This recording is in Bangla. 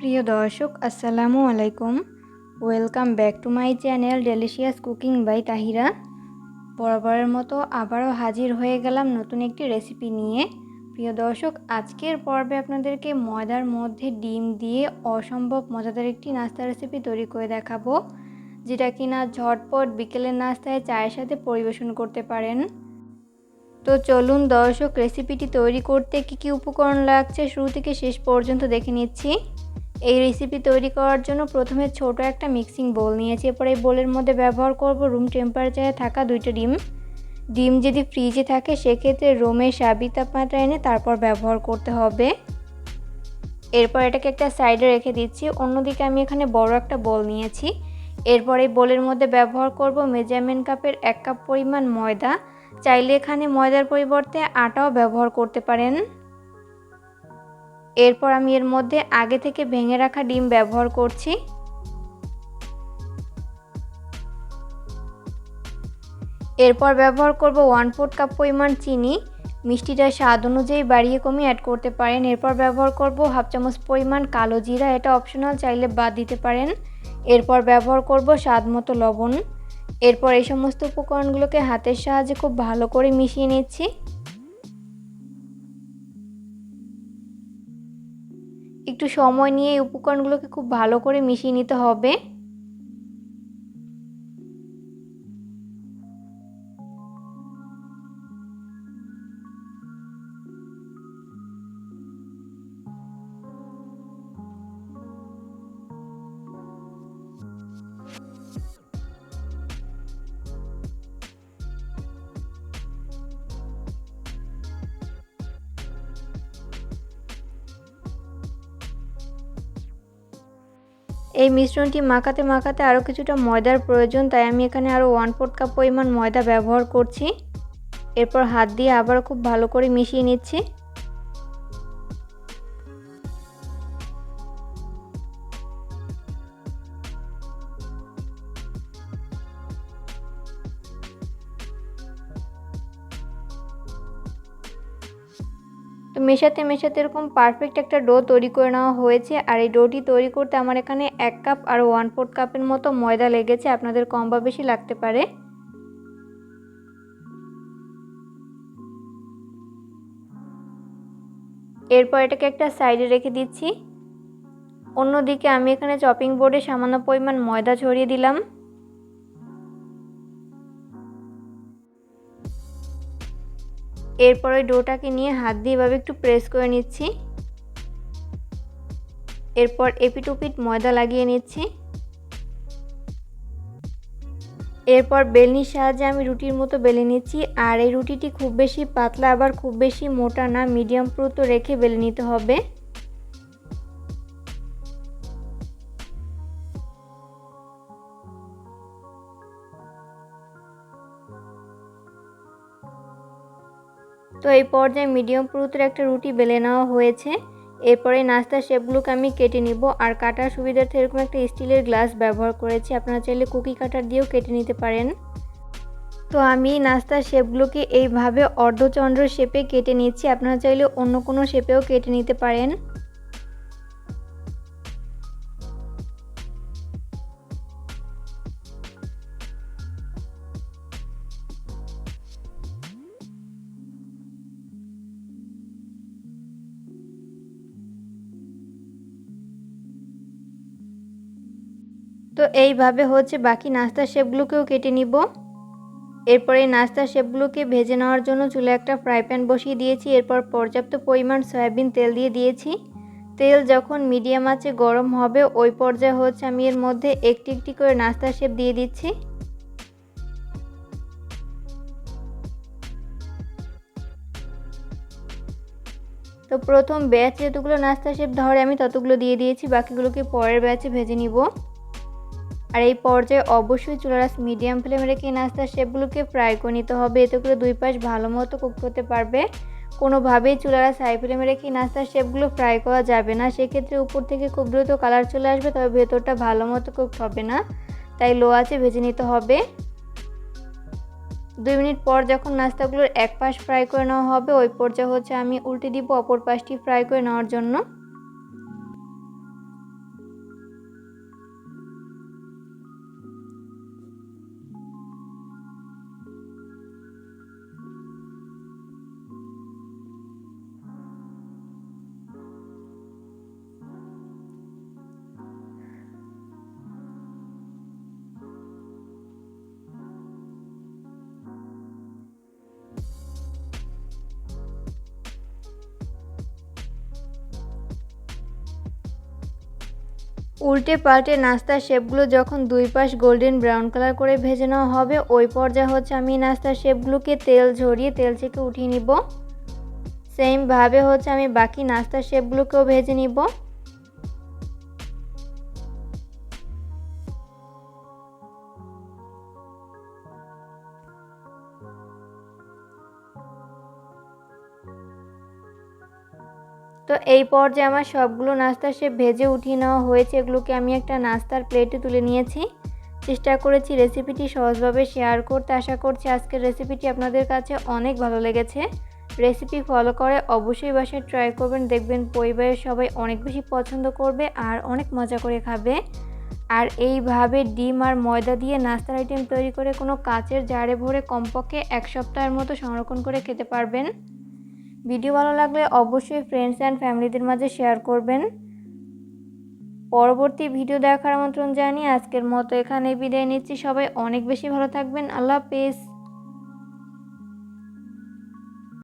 প্রিয় দর্শক, আসসালামু আলাইকুম। Welcome back to my channel delicious cooking by Tahira বরাবরের মতো আবারও হাজির হয়ে গেলাম নতুন একটি রেসিপি নিয়ে। প্রিয় দর্শক, আজকের পর্বে আপনাদেরকে ময়দার মধ্যে ডিম দিয়ে অসম্ভব মজাদার একটি নাস্তা রেসিপি তৈরি করে দেখাবো, যেটা কিনা ঝটপট বিকেলের নাস্তায় চায়ের সাথে পরিবেশন করতে পারেন। তো চলুন দর্শক রেসিপিটি তৈরি করতে কী কী উপকরণ লাগছে, শুরু থেকে শেষ পর্যন্ত দেখে নিচ্ছি। এই রেসিপি তৈরি করার জন্য প্রথমে ছোট একটা মিক্সিং বোল নিয়েছি। এরপর এই বোলের মধ্যে ব্যবহার করব রুম টেম্পারেচারে থাকা দুইটা ডিম। ডিম যদি ফ্রিজে থাকে, সেক্ষেত্রে রুমের স্বাভাবিক তাপমাত্রা এনে তারপর ব্যবহার করতে হবে। এরপর এটাকে একটা সাইডে রেখে দিচ্ছি। অন্যদিকে আমি এখানে বড় একটা বল নিয়েছি। এরপর এই বোলের মধ্যে ব্যবহার করব মেজারমেন্ট কাপের এক কাপ পরিমাণ ময়দা। চাইলে এখানে ময়দার পরিবর্তে আটাও ব্যবহার করতে পারেন। এরপর আমি এর মধ্যে আগে থেকে ভেঙে রাখা ডিম ব্যবহার করছি। এরপর ব্যবহার করব ওয়ান ফোর্থ কাপ পরিমাণ চিনি। মিষ্টিটা স্বাদ অনুযায়ী বাড়িয়ে কমিয়ে অ্যাড করতে পারেন। এরপর ব্যবহার করব হাফ চামচ পরিমাণ কালো জিরা, এটা অপশনাল চাইলে বাদ দিতে পারেন। এরপর ব্যবহার করব স্বাদ মতো লবণ। এরপর এই সমস্ত উপকরণগুলোকে হাতের সাহায্যে খুব ভালো করে মিশিয়ে নিচ্ছি। একটু সময় নিয়ে এই উপকরণগুলোকে খুব ভালো করে মিশিয়ে নিতে হবে। এই মিশ্রণটি মাখাতে মাখাতে আরও কিছুটা ময়দার প্রয়োজন, তাই আমি এখানে আরও ওয়ান ফোর্থ কাপ পরিমাণ ময়দা ব্যবহার করছি। এরপর হাত দিয়ে আবার খুব ভালো করে মিশিয়ে নিচ্ছি। তো মেশাতে মেশাতে এরকম পারফেক্ট একটা ডো তৈরি করে নেওয়া হয়েছে। আর এই ডোটি তৈরি করতে আমার এখানে এক কাপ আর ওয়ান ফোর্থ কাপের মতো ময়দা লেগেছে। আপনাদের কম বা বেশি লাগতে পারে। এরপর এটাকে একটা সাইডে রেখে দিচ্ছি। অন্যদিকে আমি এখানে চপিং বোর্ডে সামান্য পরিমাণ ময়দা ছড়িয়ে দিলাম। এরপর ওই ডোটাকে নিয়ে হাত দিয়ে এভাবে একটু প্রেস করে নিচ্ছি। এরপর এপিটোপিট ময়দা লাগিয়ে নিচ্ছি। এরপর বেলনির সাহায্যে আমি রুটির মতো বেলে নিচ্ছি। আর এই রুটিটি খুব বেশি পাতলা আবার খুব বেশি মোটা না, মিডিয়াম পুরুত্ব রেখে বেলে নিতে হবে। তো এই পর্যায়ে মিডিয়াম পুরুত্বের একটা রুটি বেলে নেওয়া হয়েছে। এরপরে নাস্তার শেপগুলোকে আমি কেটে নিব। আর কাটার সুবিধার্থে এরকম একটা স্টিলের গ্লাস ব্যবহার করেছি। আপনারা চাইলে কুকি কাটার দিয়েও কেটে নিতে পারেন। তো আমি নাস্তার শেপগুলোকে এইভাবে অর্ধচন্দ্র শেপে কেটে নিচ্ছি। আপনারা চাইলে অন্য কোনো শেপেও কেটে নিতে পারেন। তো এইভাবে হচ্ছে বাকি নাস্তার শেপগুলোকেও কেটে নিব। এরপরে নাস্তার শেপগুলোকে ভেজে নেওয়ার জন্য চুলে একটা ফ্রাই প্যান বসিয়ে দিয়েছি। এরপর পর্যাপ্ত পরিমাণ সয়াবিন তেল দিয়ে দিয়েছি। তেল যখন মিডিয়াম আছে গরম হবে, ওই পর্যায়ে হচ্ছে আমি এর মধ্যে একটি একটি করে নাস্তার শেপ দিয়ে দিচ্ছি। তো প্রথম ব্যাচ যতগুলো নাস্তা শেপ ধরে আমি ততগুলো দিয়ে দিয়েছি, বাকিগুলোকে পরের ব্যাচে ভেজে নিব। আর এই পর্যায়ে অবশ্যই চুলারাস মিডিয়াম ফ্লেমে রেখে নাস্তার শেপগুলোকে ফ্রাই করে নিতে হবে। এতে করে দুই পাশ ভালো মতো কুক করতে পারবে। কোনোভাবেই চুলারাস হাই ফ্লেমে রেখে নাস্তার শেপগুলো ফ্রাই করা যাবে না। সেক্ষেত্রে উপর থেকে খুব দ্রুত কালার চলে আসবে, তবে ভেতরটা ভালো মতো কুক হবে না। তাই লো আছে ভেজে নিতে হবে। দুই মিনিট পর যখন নাস্তাগুলোর এক পাশ ফ্রাই করে নেওয়া হবে, ওই পর্যায়ে হচ্ছে আমি উল্টে দিব অপর পাশটি ফ্রাই করে নেওয়ার জন্য। উল্টে পাল্টে নাস্তার শেপগুলো যখন দুই পাশ গোল্ডেন ব্রাউন কালার করে ভেজে নেওয়া হবে, ওই পর্যায়ে হচ্ছে আমি নাস্তার শেপগুলোকে তেল ঝরিয়ে, তেল থেকে উঠিয়ে নিব। সেমভাবে হচ্ছে আমি বাকি নাস্তার শেপগুলোকেও ভেজে নিব। তো এই পর্যায়ে আমার সবগুলো নাস্তা সে ভেজে উঠিয়ে নেওয়া হয়েছে। এগুলোকে আমি একটা নাস্তার প্লেটে তুলে নিয়েছি। চেষ্টা করেছি রেসিপিটি সহজভাবে শেয়ার করতে। আশা করছি আজকের রেসিপিটি আপনাদের কাছে অনেক ভালো লেগেছে। রেসিপি ফলো করে অবশ্যই বাসায় ট্রাই করবেন। দেখবেন পরিবারের সবাই অনেক বেশি পছন্দ করবে আর অনেক মজা করে খাবে। আর এইভাবে ডিম আর ময়দা দিয়ে নাস্তার আইটেম তৈরি করে কোনো কাচের জারে ভরে কমপক্ষে এক সপ্তাহের মতো সংরক্ষণ করে খেতে পারবেন। ভিডিও ভালো লাগলে অবশ্যই ফ্রেন্ডস অ্যান্ড ফ্যামিলিদের মাঝে শেয়ার করবেন। পরবর্তী ভিডিও দেখার আমন্ত্রণ জানিয়ে আজকের মতো এখানে বিদায় নিচ্ছি। সবাই অনেক বেশি ভালো থাকবেন। আল্লাহ হাফেজ।